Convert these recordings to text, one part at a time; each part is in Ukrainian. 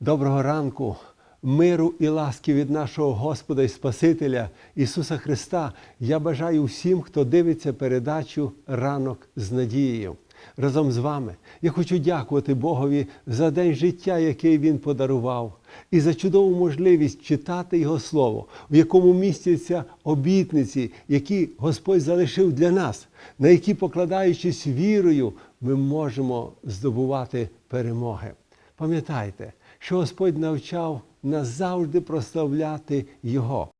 Доброго ранку, миру і ласки від нашого Господа і Спасителя Ісуса Христа. Я бажаю всім, хто дивиться передачу Ранок з надією. Разом з вами я хочу дякувати Богові за день життя, який Він подарував, і за чудову можливість читати Його Слово, в якому містяться обітниці, які Господь залишив для нас, на які, покладаючись вірою, ми можемо здобувати перемоги. Пам'ятайте, що Господь навчав нас завжди прославляти Його.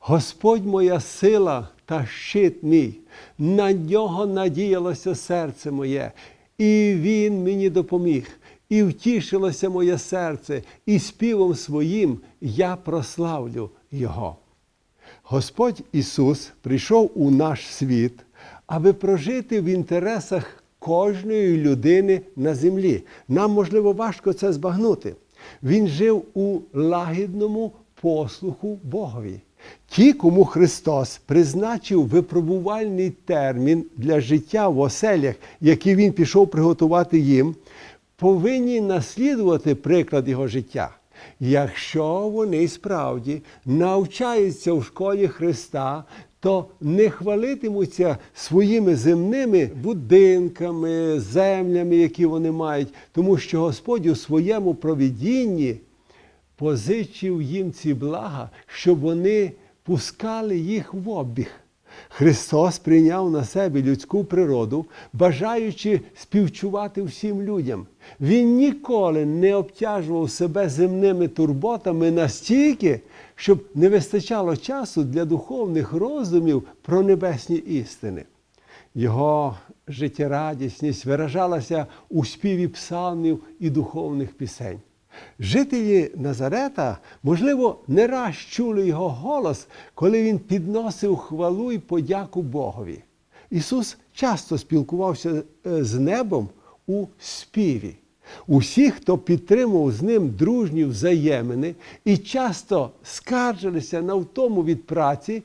Господь моя сила та щит мій, на нього надіялося серце моє, і Він мені допоміг, і втішилося моє серце, і співом своїм я прославлю Його. Господь Ісус прийшов у наш світ, аби прожити в інтересах кожної людини на землі. Нам, можливо, важко це збагнути. Він жив у лагідному послуху Богові. Ті, кому Христос призначив випробувальний термін для життя в оселях, які Він пішов приготувати їм, повинні наслідувати приклад Його життя. Якщо вони справді навчаються в школі Христа, то не хвалитимуться своїми земними будинками, землями, які вони мають, тому що Господь у своєму провідінні позичив їм ці блага, щоб вони пускали їх в обіг. Христос прийняв на себе людську природу, бажаючи співчувати всім людям. Він ніколи не обтяжував себе земними турботами настільки, щоб не вистачало часу для духовних роздумів про небесні істини. Його життєрадісність виражалася у співі псалмів і духовних пісень. Жителі Назарета, можливо, не раз чули його голос, коли він підносив хвалу і подяку Богові. Ісус часто спілкувався е, з небом у співі. Усі, хто підтримував з ним дружні взаємини і часто скаржилися на втому від праці,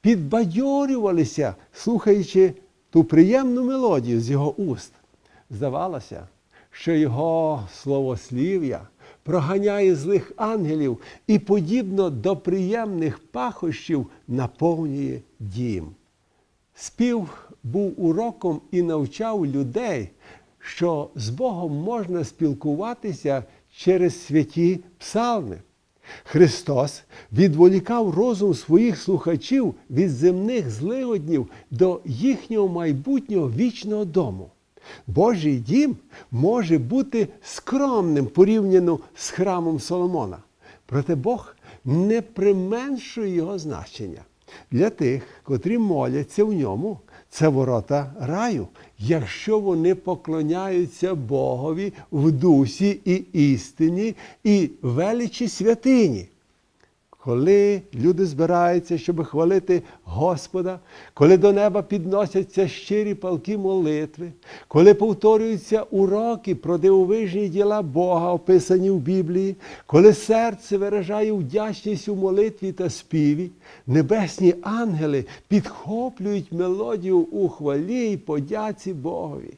підбадьорювалися, слухаючи ту приємну мелодію з його уст. Здавалося, що його словослів'я проганяє злих ангелів і, подібно до приємних пахощів, наповнює дім. Спів був уроком і навчав людей, що з Богом можна спілкуватися через святі псалми. Христос відволікав розум своїх слухачів від земних злигоднів до їхнього майбутнього вічного дому. Божий дім може бути скромним порівняно з храмом Соломона. Проте Бог не применшує його значення. Для тих, котрі моляться в ньому, це ворота раю, якщо вони поклоняються Богові в дусі і істині і величі святині. Коли люди збираються, щоб хвалити Господа, коли до неба підносяться щирі палки молитви, коли повторюються уроки про дивовижні діла Бога, описані в Біблії, коли серце виражає вдячність у молитві та співі, небесні ангели підхоплюють мелодію у хвалі і подяці Богові.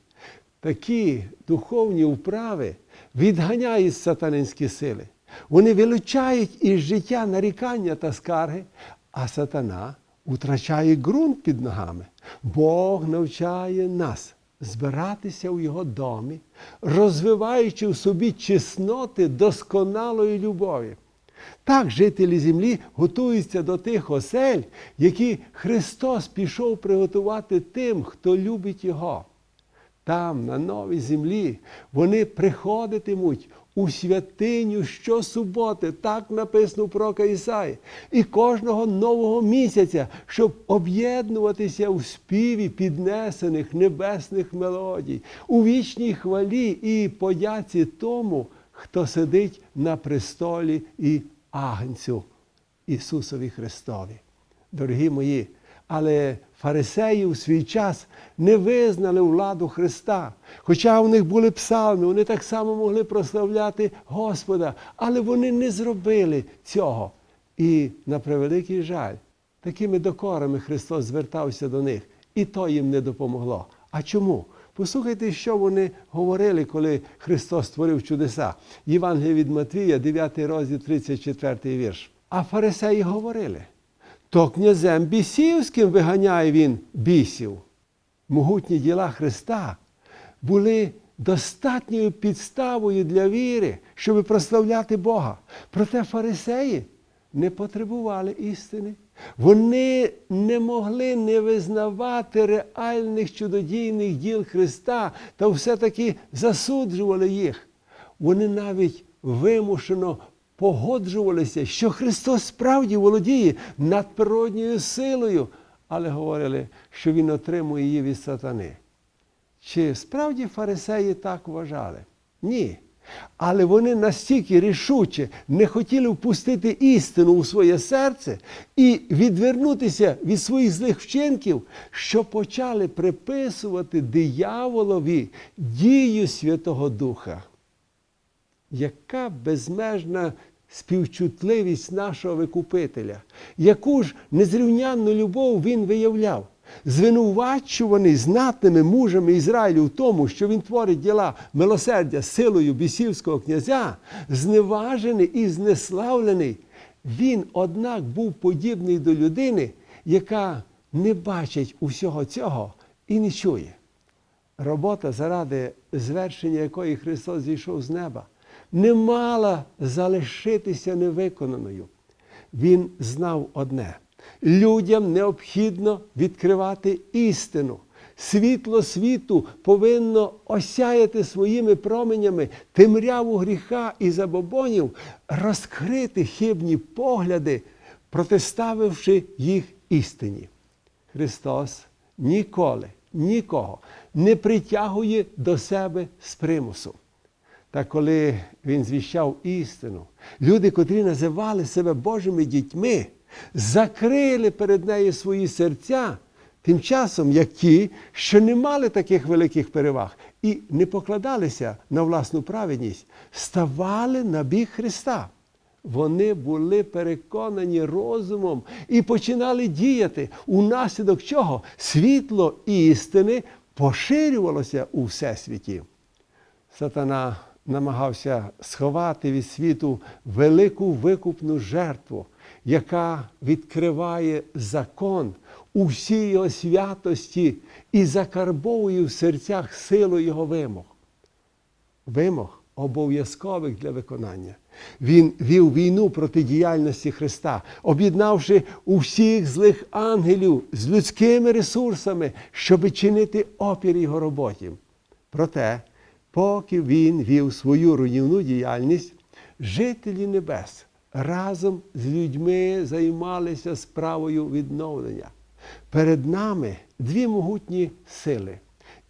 Такі духовні вправи відганяють сатанинські сили. Вони вилучають із життя нарікання та скарги, а сатана втрачає ґрунт під ногами. Бог навчає нас збиратися у Його домі, розвиваючи в собі чесноти досконалої любові. Так жителі землі готуються до тих осель, які Христос пішов приготувати тим, хто любить Його. Там, на новій землі, вони приходитимуть у святиню щосуботи, так написано про Ісаї, і кожного нового місяця, щоб об'єднуватися у співі піднесених небесних мелодій, у вічній хвалі і подяці тому, хто сидить на престолі і агнцю Ісусові Христові. Дорогі мої, але фарисеї в свій час не визнали владу Христа. Хоча у них були псалми, вони так само могли прославляти Господа, але вони не зробили цього. І на превеликий жаль, такими докорами Христос звертався до них, і то їм не допомогло. А чому? Послухайте, що вони говорили, коли Христос створив чудеса. Євангелія від Матвія, 9 розділ, 34 вірш. А фарисеї говорили, то князем бісівським виганяє він бісів. Могутні діла Христа були достатньою підставою для віри, щоб прославляти Бога. Проте фарисеї не потребували істини. Вони не могли не визнавати реальних чудодійних діл Христа та все-таки засуджували їх. Вони навіть вимушено погоджувалися, що Христос справді володіє надприродньою силою, але говорили, що Він отримує її від сатани. Чи справді фарисеї так вважали? Ні. Але вони настільки рішуче не хотіли впустити істину у своє серце і відвернутися від своїх злих вчинків, що почали приписувати дияволові дію Святого Духа. Яка безмежна співчутливість нашого Викупителя, яку ж незрівнянну любов він виявляв, звинувачуваний знатними мужами Ізраїлю в тому, що він творить діла милосердя силою бісівського князя, зневажений і знеславлений, він, однак, був подібний до людини, яка не бачить усього цього і не чує. Робота, заради звершення якої Христос зійшов з неба, не мала залишитися невиконаною. Він знав одне: людям необхідно відкривати істину. Світло світу повинно осяяти своїми променями темряву гріха і забобонів, розкрити хибні погляди, протиставивши їх істині. Христос ніколи нікого не притягує до себе з примусу. Та коли він звіщав істину, люди, котрі називали себе Божими дітьми, закрили перед нею свої серця, тим часом, як ті, що не мали таких великих переваг і не покладалися на власну праведність, ставали на бік Христа. Вони були переконані розумом і починали діяти, унаслідок чого світло істини поширювалося у всесвіті. Сатана намагався сховати від світу велику викупну жертву, яка відкриває закон у всій його святості і закарбовує в серцях силу його вимог. Вимог обов'язкових для виконання. Він вів війну проти діяльності Христа, об'єднавши усіх злих ангелів з людськими ресурсами, щоб чинити опір його роботі. Проте, поки він вів свою руйнівну діяльність, жителі небес разом з людьми займалися справою відновлення. Перед нами дві могутні сили.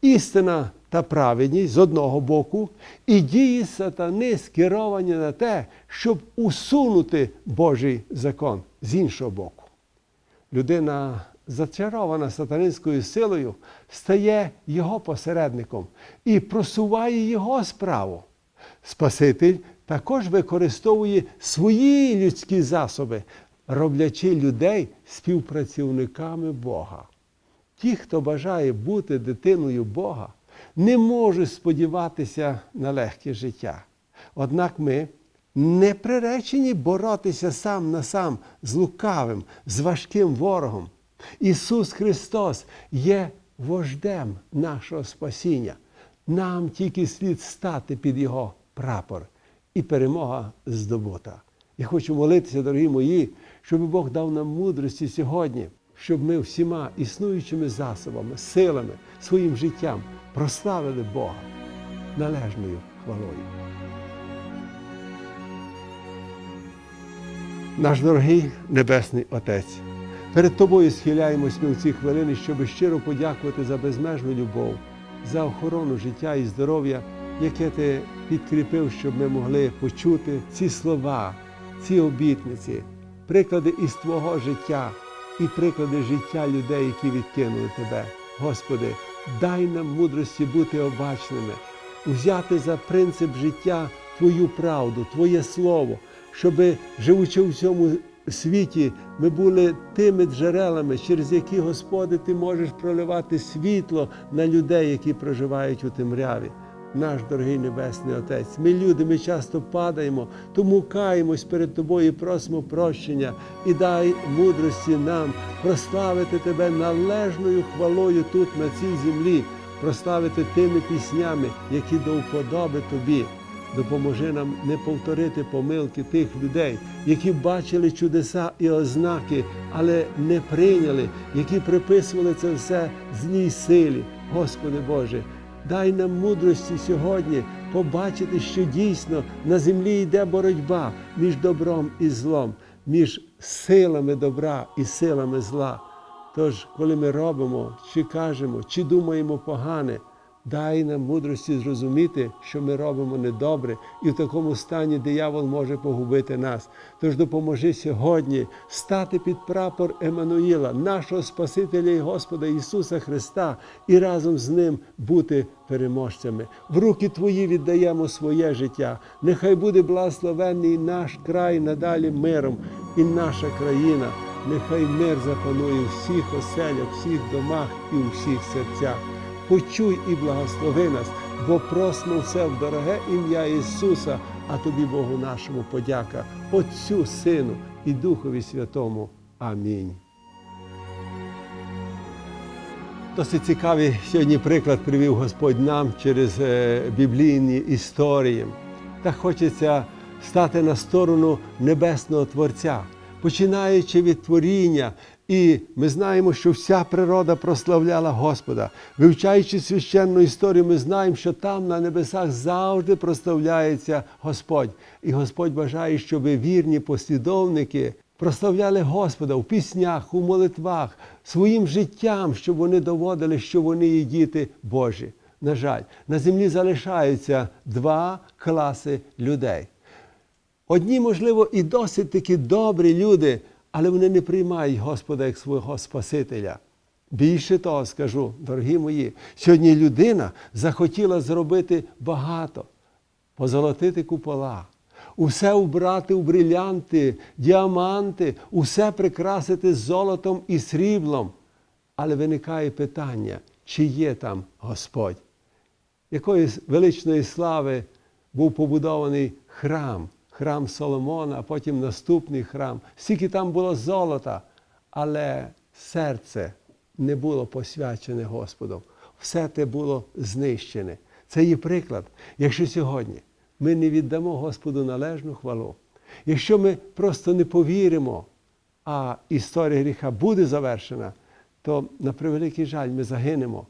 Істина та праведність з одного боку, і дії сатани скеровані на те, щоб усунути Божий закон з іншого боку. Людина, зачарована сатанинською силою, стає його посередником і просуває його справу. Спаситель також використовує свої людські засоби, роблячи людей співпрацівниками Бога. Ті, хто бажає бути дитиною Бога, не можуть сподіватися на легке життя. Однак ми не приречені боротися сам на сам з лукавим, з важким ворогом. Ісус Христос є вождем нашого спасіння. Нам тільки слід стати під Його прапор, і перемога здобута. Я хочу молитися, дорогі мої, щоб Бог дав нам мудрості сьогодні, щоб ми всіма існуючими засобами, силами, своїм життям прославили Бога належною хвалою. Наш дорогий Небесний Отець, перед Тобою схиляємось ми в ці хвилини, щоб щиро подякувати за безмежну любов, за охорону життя і здоров'я, яке ти підкріпив, щоб ми могли почути ці слова, ці обітниці, приклади із Твого життя і приклади життя людей, які відкинули Тебе. Господи, дай нам мудрості бути обачними, взяти за принцип життя Твою правду, Твоє Слово, щоби, живучи в цьому світі ми були тими джерелами, через які, Господи, Ти можеш проливати світло на людей, які проживають у темряві. Наш дорогий Небесний Отець, ми люди, ми часто падаємо, тому каємось перед Тобою і просимо прощення і дай мудрості нам прославити Тебе належною хвалою тут, на цій землі, прославити тими піснями, які до вподоби Тобі. Допоможи нам не повторити помилки тих людей, які бачили чудеса і ознаки, але не прийняли, які приписували це все злій силі. Господи Боже, дай нам мудрості сьогодні побачити, що дійсно на землі йде боротьба між добром і злом, між силами добра і силами зла. Тож, коли ми робимо, чи кажемо, чи думаємо погане, дай нам мудрості зрозуміти, що ми робимо недобре, і в такому стані диявол може погубити нас. Тож допоможи сьогодні стати під прапор Еммануїла, нашого Спасителя і Господа Ісуса Христа, і разом з Ним бути переможцями. В руки Твої віддаємо своє життя. Нехай буде благословенний наш край надалі миром і наша країна. Нехай мир запанує у всіх оселях, всіх домах і у всіх серцях. Почуй і благослови нас, бо просимо все в дороге ім'я Ісуса, а тобі, Богу нашому, подяка, Отцю, Сину і Духові Святому. Амінь. Досить цікавий сьогодні приклад привів Господь нам через е, біблійні історії. Та хочеться стати на сторону Небесного Творця, починаючи від творіння. І ми знаємо, що вся природа прославляла Господа. Вивчаючи священну історію, ми знаємо, що там на небесах завжди прославляється Господь. І Господь бажає, щоб вірні послідовники прославляли Господа в піснях, у молитвах, своїм життям, щоб вони доводили, що вони є діти Божі. На жаль, на землі залишаються два класи людей. Одні, можливо, і досить такі добрі люди, але вони не приймають Господа як свого Спасителя. Більше того скажу, дорогі мої, сьогодні людина захотіла зробити багато, позолотити купола, усе убрати у брилянти, діаманти, усе прикрасити золотом і сріблом. Але виникає питання, чи є там Господь? Якої величної слави був побудований храм, храм Соломона, а потім наступний храм. Скільки там було золота, але серце не було посвячене Господом. Все те було знищене. Це є приклад. Якщо сьогодні ми не віддамо Господу належну хвалу, якщо ми просто не повіримо, а історія гріха буде завершена, то на превеликий жаль ми загинемо.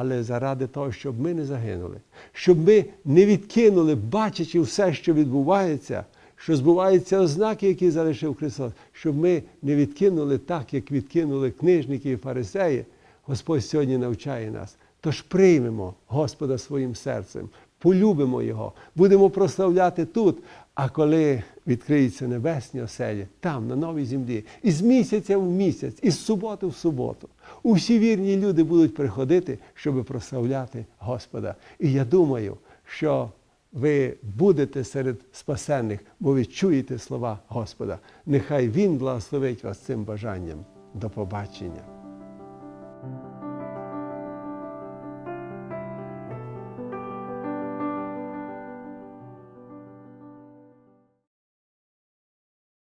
Але заради того, щоб ми не загинули, щоб ми не відкинули, бачачи все, що відбувається, що збуваються ознаки, які залишив Христос, щоб ми не відкинули так, як відкинули книжники і фарисеї, Господь сьогодні навчає нас. Тож приймемо Господа своїм серцем, полюбимо Його, будемо прославляти тут. А коли відкриються небесні оселі, там, на новій землі, із місяця в місяць, із суботи в суботу, усі вірні люди будуть приходити, щоб прославляти Господа. І я думаю, що ви будете серед спасенних, бо ви чуєте слова Господа. Нехай Він благословить вас цим бажанням. До побачення.